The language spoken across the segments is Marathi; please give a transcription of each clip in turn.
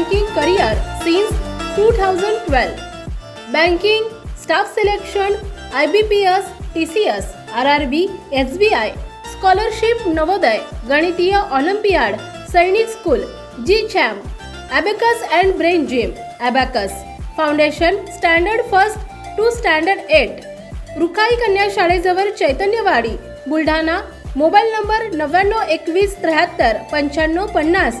Two thousand twelve banking staff selection I B P S T C S R R B S B I scholarship Navodaya गणितीय olympiad Sainik school G champ abacus and brain gym abacus foundation standard first to standard eight Rukhai कन्या शाळेजवळ चैतन्यवाडी बुलढाणा मोबाईल नंबर नव्याण्णव एकवीस त्र्याहत्तर पंच्याण्णव पन्नास.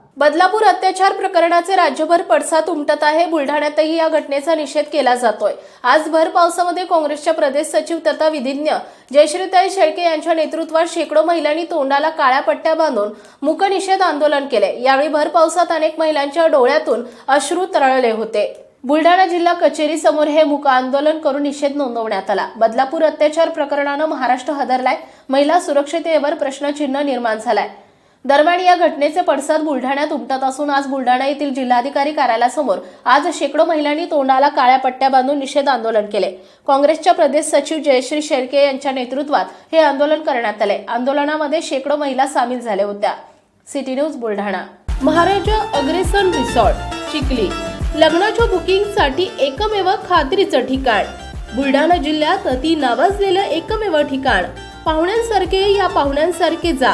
बदलापूर अत्याचार प्रकरणाचे राज्यभर पडसाद उमटत आहे. बुलढाण्यातही या घटनेचा निषेध केला जातोय. आज भर पावसामध्ये काँग्रेसच्या प्रदेश सचिव तथा विधिज्ञ जयश्रीताई शेळके यांच्या नेतृत्वात शेकडो महिलांनी तोंडाला काळ्या पट्ट्या बांधून मुकनिषेध आंदोलन केले. यावेळी भर पावसात अनेक महिलांच्या डोळ्यातून अश्रू तरळले होते. बुलढाणा जिल्हा कचेरी समोर हे मुक आंदोलन करून निषेध नोंदवण्यात आला. बदलापूर अत्याचार प्रकरणानं महाराष्ट्र हदरलाय. महिला सुरक्षिततेवर प्रश्नचिन्ह निर्माण झालाय. दरम्यान या घटनेचे पडसाद बुलढाण्यात उमटत असून आज बुलढाणा येथील जिल्हाधिकारी कार्यालयासमोर आज शेकडो महिलांनी तोंडाला काळ्या पट्ट्या बांधून निषेध आंदोलन केले. काँग्रेसच्या प्रदेश सचिव जयश्री शेळके यांच्या नेतृत्वात हे आंदोलन करण्यात आले. आंदोलनामध्ये शेकडो महिला सामील झाल्या होत्या. City news Buldhana. Maharaja Agrasen resort Chikhli. लग्नाच्या बुकिंगसाठी एकमेव खात्रीचं ठिकाण. बुलढाणा जिल्ह्यात अति नावाजलेलं एकमेव ठिकाण. पाहुण्यांसारखे या पाहुण्यांसारखे जा.